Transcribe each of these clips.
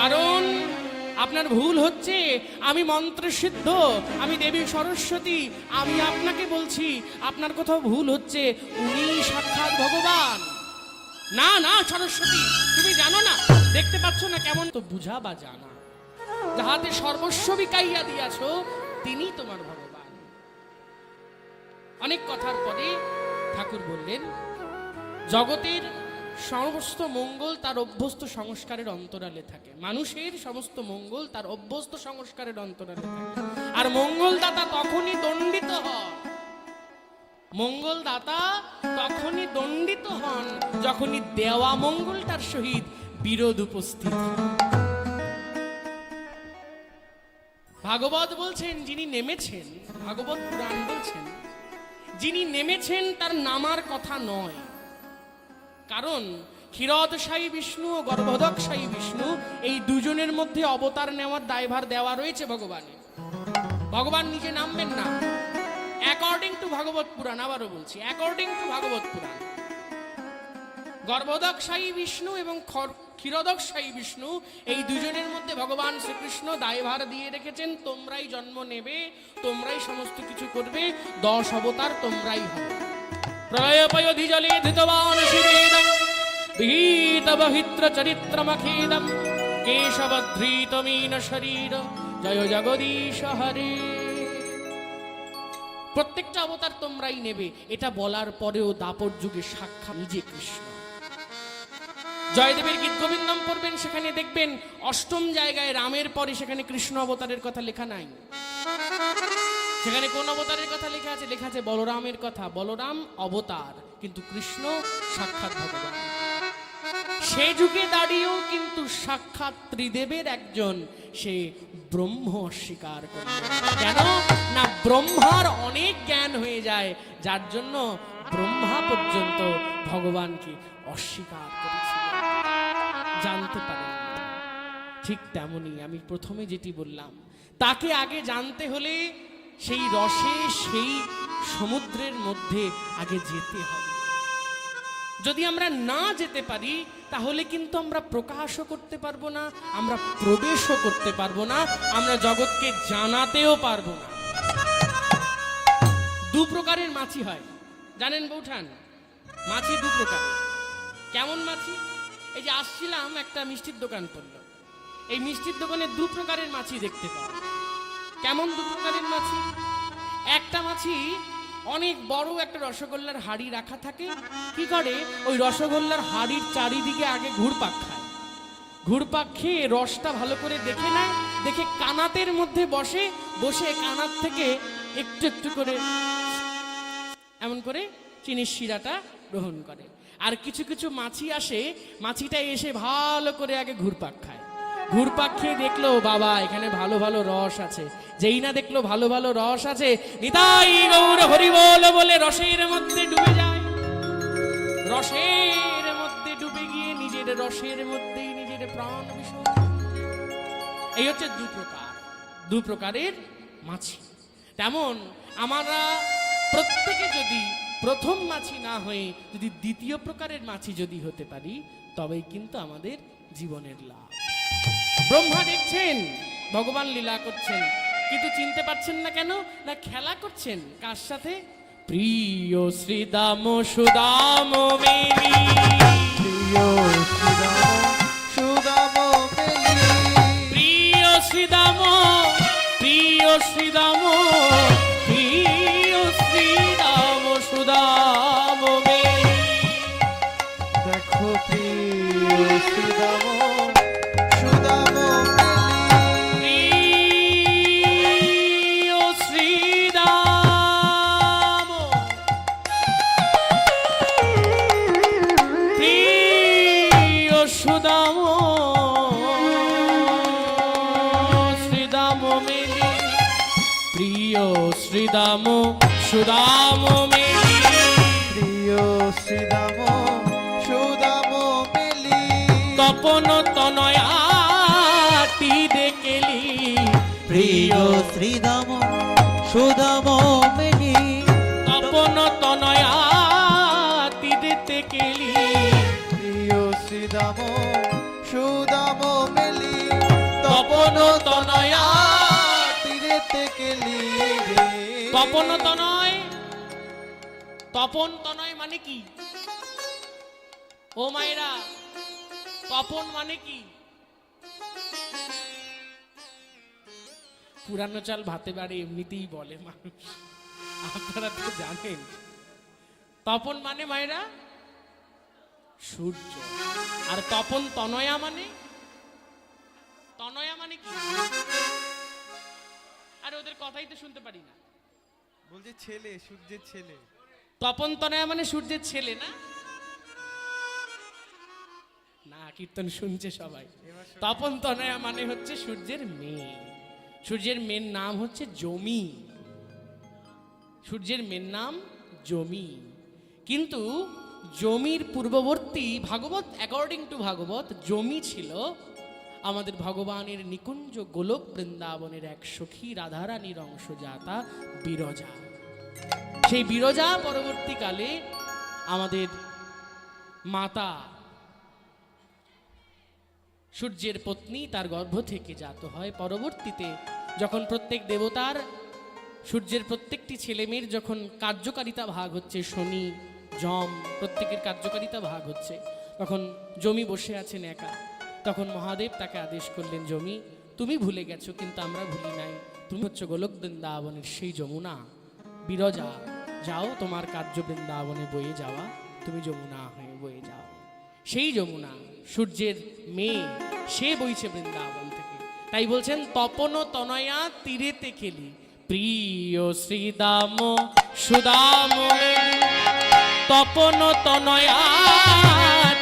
কারণ আপনার ভুল হচ্ছে, আমি মন্ত্রসিদ্ধ আমি দেবী সরস্বতী, আমি আপনাকে বলছি, আপনার কোথাও ভুল হচ্ছে, উনি সাক্ষাৎ ভগবান। না না, সরস্বতী, তুমি জানো না, দেখতে পাচ্ছ না কেমন তো বুঝা বা জানা। যাহাতে সর্বস্ব বিকাইয়া দিয়াছ, তিনি তোমার ভগবান। অনেক কথার পরে ঠাকুর বললেন, জগতের সমস্ত মঙ্গল তার অভ্যস্ত সংস্কারের অন্তরালে থাকে। মানুষের সমস্ত মঙ্গল তার অভ্যস্ত সংস্কারের অন্তরালে থাকে। আর মঙ্গলদাতা তখনই দণ্ডিত হন। মঙ্গলদাতা তখনই দণ্ডিত হন যখনই দেওয়া মঙ্গলটার সহিত বিরোধ উপস্থিত ভাগবত বলছেন, যিনি নেমেছেন, ভাগবত পুরাণ বলছেন, যিনি নেমেছেন তার নামার কথা নয়। কারণ ক্ষীরদশায়ী বিষ্ণু ও গর্ভদকশায়ী বিষ্ণু এই দুজনের মধ্যে অবতার নেওয়ার দায়ভার দেওয়া রয়েছে ভগবানের। ভগবান নিজে নামবেন না। অ্যাকর্ডিং টু ভাগবত পুরাণ, আবারও বলছি অ্যাকর্ডিং টু ভাগবত পুরাণ গর্ভদকশায়ী বিষ্ণু এবং ক্ষীরদকশায়ী বিষ্ণু এই দুজনের মধ্যে ভগবান শ্রীকৃষ্ণ দায়ভার দিয়ে রেখেছেন, তোমরাই জন্ম নেবে, তোমরাই সমস্ত কিছু করবে, দশ অবতার তোমরাই হবে। ধৃতবান শিবেদম বিহিতবহিত্র চরিত্রমখেদম কেশবধৃতমীন শরীর জয় জগদীশ হরে প্রত্যেকটা অবতার তোমরাই নেবে, এটা বলার পরেও দাপর যুগে সাক্ষাৎ নিজে কৃষ্ণ। জয়দেবের গীত গোবিন্দম পড়বেন, সেখানে দেখবেন অষ্টম জায়গায় রামের পরে সেখানে কৃষ্ণ অবতারের কথা লেখা নাই। সেখানে কোন অবতারের কথা লেখা আছে? লেখা আছে বলরামের কথা। বলরাম অবতার, কিন্তু কৃষ্ণ সাক্ষাৎ ভগবান। সে যুগে দাঁড়িয়েও কিন্তু সাক্ষাৎ ত্রিদেবের একজন সে ব্রহ্ম অস্বীকার করল। কেন? না, ব্রহ্মার অনেক জ্ঞান হয়ে যায়, যার জন্য ব্রহ্মা পর্যন্ত ভগবানকে অস্বীকার করেছিল। জানতে পারেন ঠিক তেমনি আমি প্রথমে যেটি বললাম, তাকে আগে জানতে হলে সেই রসে সেই সমুদ্রের মধ্যে আগে যেতে হবে। যদি আমরা না যেতে পারি, তাহলে কিন্তু আমরা প্রকাশও করতে পারব না, আমরা প্রবেশও করতে পারব না, আমরা জগৎকে জানাতেও পারব না। দু প্রকারের মাছি হয়। জানেন বৌঠান? মাছি দু প্রকার। কেমন মাছি? এই যে আসছিলাম, একটা মিষ্টির দোকান পড়ল এই মিষ্টির দোকানে দু প্রকারের মাছি দেখতে পাওয়া কেমন দু প্রকারের মাছি? একটা মাছি অনেক বড় একটা রসগোল্লার হাড়ি রাখা থাকে। কি করে? ওই রসগোল্লার হাড়ির চারিদিকে আগে ঘুরপাক খায়। ঘুরপাক খেয়ে রসটা ভালো করে দেখে নেয়, দেখে কানাতের মধ্যে বসে বসে কানাত থেকে একটু একটু করে এমন করে চিনির শিরাটা গ্রহণ করে। আর কিছু কিছু মাছি আসে, মাছিটা এসে ভালো করে আগে ঘুরপাক খায়। ঘুরপাক খেয়ে দেখল, বাবা, এখানে ভালো ভালো রস আছে। যেই না দেখল ভালো ভালো রস আছে, নিতাই গৌর হরিবল বলে রসের মধ্যে ডুবে যায়। রসের মধ্যে ডুবে গিয়ে নিজের রসের মধ্যেই নিজের প্রাণ বিসর্জন এই হচ্ছে দু প্রকার। দু প্রকারের মাছি। তেমন আমরা প্রত্যেকে যদি প্রথম মাছি না হয়ে যদি দ্বিতীয় প্রকারের মাছি যদি হতে পারি, তবেই কিন্তু আমাদের জীবনের লাভ। ব্রহ্মা দেখছেন ভগবান লীলা করছেন কিন্তু চিনতে পারছেন না কেন? না খেলা করছেন কার সাথে? প্রিয় শ্রীদাম সুদাম মেলি প্রিয় সুদাম প্রিয় শ্রীদাম প্রিয় শ্রীদাম প্রিয় শ্রীদাম সুদাম মেলি। দেখো প্রিয় শ্রীরাম সুদাম শ্রীদাম মেলি, প্রিয় শ্রীদাম সুদাম মেলি, প্রিয় শ্রীরাম সুদাম মেলি। তপন তনয়াটি দেখেলি প্রিয় শ্রীরাম সুদাম মেলি তনয়া তীরেতে গেলি রে তপন তনয়। তপন তনয় মানে কি? ও মায়েরা তপন মানে কি? পুরানো চাল ভাতে বাড়ে এমনিতেই বলে মানুষ। আপনারা তো জানেন। তপন মানে মায়েরা? সূর্য। আর তপন তনয়া মানে? তনয়া মানে কি? আর ওদের কথাই তো শুনতে পারি না। বলছে ছেলে সূর্যের ছেলে। তপন তনয়া মানে সূর্যের ছেলে না? না কীর্তন শুনছে সবাই। তপন তনয়া মানে হচ্ছে সূর্যের মেয়ে। সূর্যের মেয়ের নাম হচ্ছে জমি। সূর্যের মেয়ের নাম জমি। কিন্তু জমির পূর্ববর্তী ভাগবত অ্যাকর্ডিং টু ভাগবত জমি ছিল আমাদের ভগবানের নিকুঞ্জ গোলক বৃন্দাবনের এক সখী রাধারানীর অংশ জাতা বিরজা। সেই বিরজা পরবর্তীকালে আমাদের মাতা সূর্যের পত্নী তার গর্ভ থেকে জাত হয়। পরবর্তীতে যখন প্রত্যেক দেবতার সূর্যের প্রত্যেকটি ছেলে মেয়ের যখন কার্যকারিতা ভাগ হচ্ছে, শনি, যম, প্রত্যেকের কার্যকারিতা ভাগ হচ্ছে, তখন জমি বসে আছেন একা। তখন মহাদেব তাকে আদেশ করলেন, জমি, তুমি ভুলে গেছো, কিন্তু আমরা ভুলি নাই। তুমি হচ্ছে গোলক বৃন্দাবনের সেই যমুনা। বিরজা, যাও, তোমার কার্য বৃন্দাবনে বয়ে যাওয়া। তুমি যমুনা হয়ে বয়ে যাও। সেই যমুনা, সূর্যের মেয়ে, সে বইছে বৃন্দাবন থেকে। তাই বলছেন, তপন তনয়া তীরেতে খেলি। প্রিয় শ্রীদাম, সুদাম, তপন তনয়া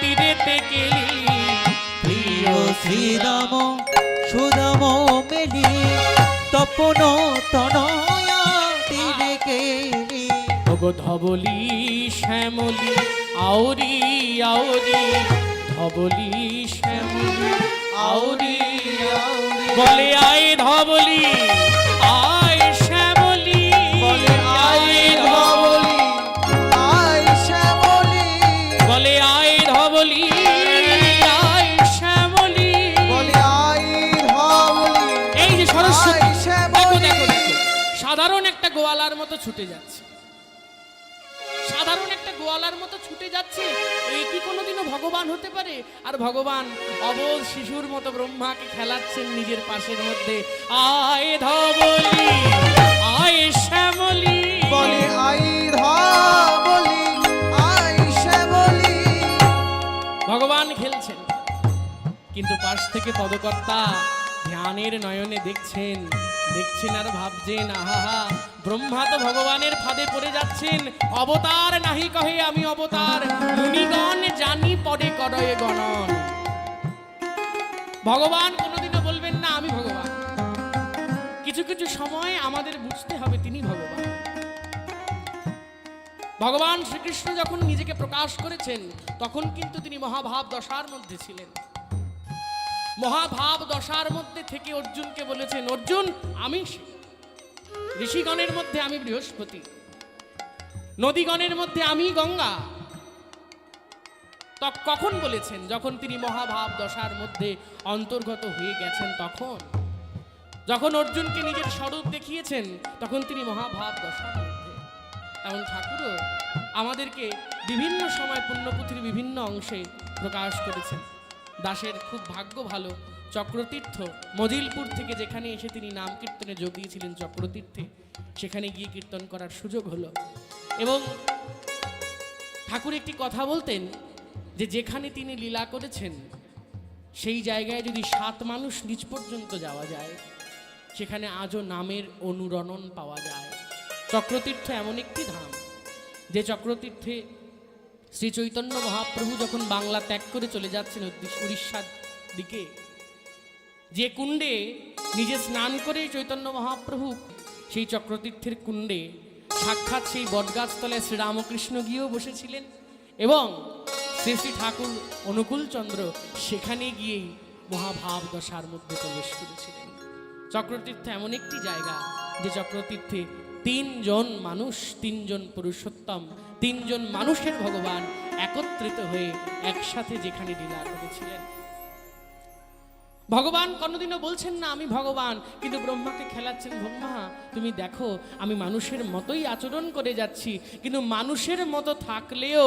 তীরেতে খেলি। শ্রীরাম, সুদাম মেলি, তপন তনয়া তীরে গেলি ওগো ধবলি, শ্যামলি, আউরি আউরি, ধবলি, শ্যামলি আউরি। বলে আয় ধবলি, আয় ছুটে যাচ্ছে। সাধারণ একটা গোয়ালার মতো ছুটে যাচ্ছে। এই কি কোনোদিনও ভগবান হতে পারে? আর ভগবান অবোধ শিশুর মতো ব্রহ্মাকে খেলাচ্ছেন নিজের পাশের মধ্যে। আয় ধবলি আয় শ্যামলি। বলে আই ধবলি আই শ্যামলি। ভগবান খেলছেন। কিন্তু পাশ থেকে পদকর্তা ধ্যানের নয়নে দেখছেন দেখছেন আর ভাবছেন আহা ব্রহ্মা তো ভগবানের ফাঁদে পড়ে যাচ্ছেন। অবতার নাহি কহে আমি অবতার, মুনিগণ জানি পরে করয়ে গণন। ভগবান কোনোদিনও বলবেন না, আমি ভগবান। কিছু কিছু সময় আমাদের বুঝতে হবে তিনি ভগবান। ভগবান শ্রীকৃষ্ণ যখন নিজেকে প্রকাশ করেছেন, তখন কিন্তু তিনি মহাভাব দশার মধ্যে ছিলেন। মহাভাব দশার মধ্যে থেকে অর্জুনকে বলেছেন, অর্জুন, আমি ঋষিগণের মধ্যে আমি বৃহস্পতি। নদীগণের মধ্যে আমি গঙ্গা। তা কখন বলেছেন, যখন তিনি মহাভাব দশার মধ্যে অন্তর্গত হয়ে গেছেন তখন? যখন অর্জুনকে নিজের স্বরূপ দেখিয়েছেন, তখন তিনি মহাভাব দশার মধ্যে। এমন ঠাকুরও আমাদেরকে বিভিন্ন সময় পুণ্যপুথির বিভিন্ন অংশে প্রকাশ করেছেন। দাসের খুব ভাগ্য ভালো চক্রতীর্থ। মজিলপুর থেকে যেখানে এসে তিনি নাম কীর্তনে যোগ দিয়েছিলেন চক্রতীর্থে, সেখানে গিয়ে কীর্তন করার সুযোগ হলো। এবং ঠাকুর একটি কথা বলতেন যে যেখানে তিনি লীলা করেছেন, সেই জায়গায় যদি সাত মানুষ নিচ পর্যন্ত যাওয়া যায়, সেখানে আজও নামের অনুরণন পাওয়া যায়। চক্রতীর্থ এমন একটি ধাম, যে চক্রতীর্থে শ্রী চৈতন্য মহাপ্রভু যখন বাংলা ত্যাগ করে চলে যাচ্ছেন উড়িষ্যার দিকে, যে কুণ্ডে নিজে স্নান করে চৈতন্য মহাপ্রভু, সেই চক্রতীর্থের কুণ্ডে সাক্ষাৎ সেই বটগাছতলায় শ্রীরামকৃষ্ণ গিয়েও বসেছিলেন এবং শ্রী শ্রী ঠাকুর অনুকূলচন্দ্র সেখানে গিয়েই মহাভাব দশার মধ্যে প্রবেশ করেছিলেন। চক্রতীর্থ এমন একটি জায়গা যে চক্রতীর্থে তিনজন মানুষ, তিনজন পুরুষোত্তম, তিনজন মানুষের ভগবান একত্রিত হয়ে একসাথে যেখানে লীলা করেছিলেন। ভগবান কোনোদিনও বলছেন না, আমি ভগবান, কিন্তু ব্রহ্মাকে খেলাচ্ছেন, ব্রহ্মা, তুমি দেখো, আমি মানুষের মতোই আচরণ করে যাচ্ছি, কিন্তু মানুষের মতো থাকলেও